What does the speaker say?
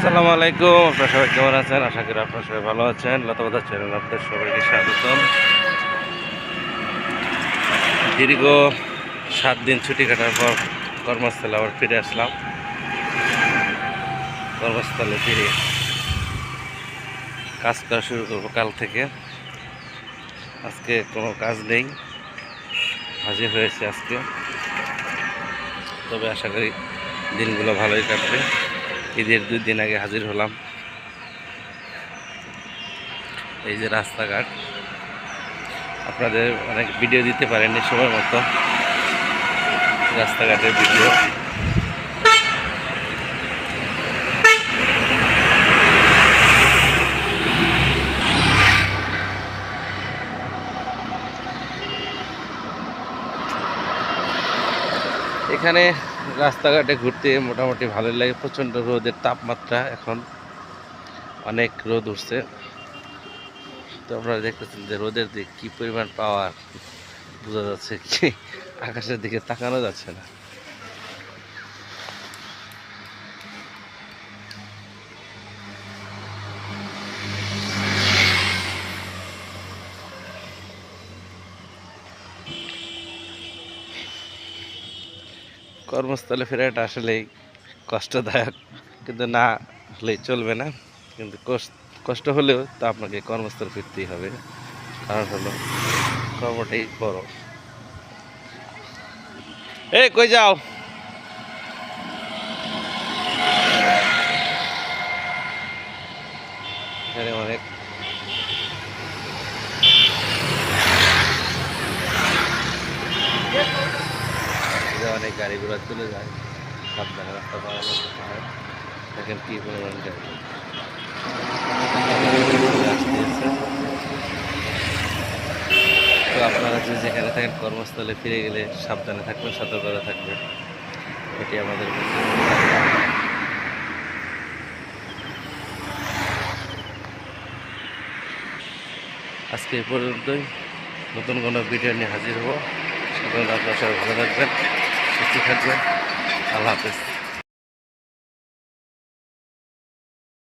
আসসালামু আলাইকুম। আপনারা সবাই কেমন আছেন? আশা করি আপনারা সবাই ভালো আছেন। লতাবাদা চ্যানেল আপনাদের সবাইকে স্বাগতম। দীর্ঘ সাত দিন ছুটি কাটার পর কর্মস্থলে আবার ফিরে আসলাম। কর্মস্থলে ফিরে কাজ করা শুরু করব কাল থেকে। আজকে কোনো কাজ নেই। হাজির হয়েছে আজকে। তবে আশা করি দিনগুলো ভালোই কাটবে। ঈদের দুই দিন আগে হাজির হলাম। এই যে রাস্তাঘাট। আপনাদের অনেক ভিডিও দিতে পারেননি সময় মতো। রাস্তাঘাটের ভিডিও এখানে রাস্তাঘাটে ঘুরতে মোটামুটি ভালো লাগে। প্রচণ্ড রোদের তাপমাত্রা এখন। অনেক রোদ উঠছে। তো আপনারা দেখতেছেন যে রোদের দিক কী পরিমাণ পাওয়ার বোঝা যাচ্ছে কি আকাশের দিকে তাকানো যাচ্ছে না। কর্মস্থলে ফেরাটা আসলেই কষ্টদায়ক। কিন্তু না হলেই চলবে না। কিন্তু কষ্ট হলেও তো আপনাকে কর্মস্থলে ফিরতেই হবে। কারণ হলো কর্মটাই বড়। এই কই যাও এখানে অনেক যে অনেক গাড়ি ঘোড়া চলে যায়। সাবধানে রাস্তা হয়। দেখেন কি পরিমাণ গাড়ি। তো আপনারা যে যেখানে থাকেন কর্মস্থলে ফিরে গেলে সাবধানে থাকবেন সতর্কতা থাকবে এটি আমাদের আজকে এই পর্যন্তই। নতুন কোনো ভিডিও নিয়ে হাজির হব। সকল আপনার সবাই ভালো থাকবেন। সুস্থ থাকবেন আল্লাহ হাফেজ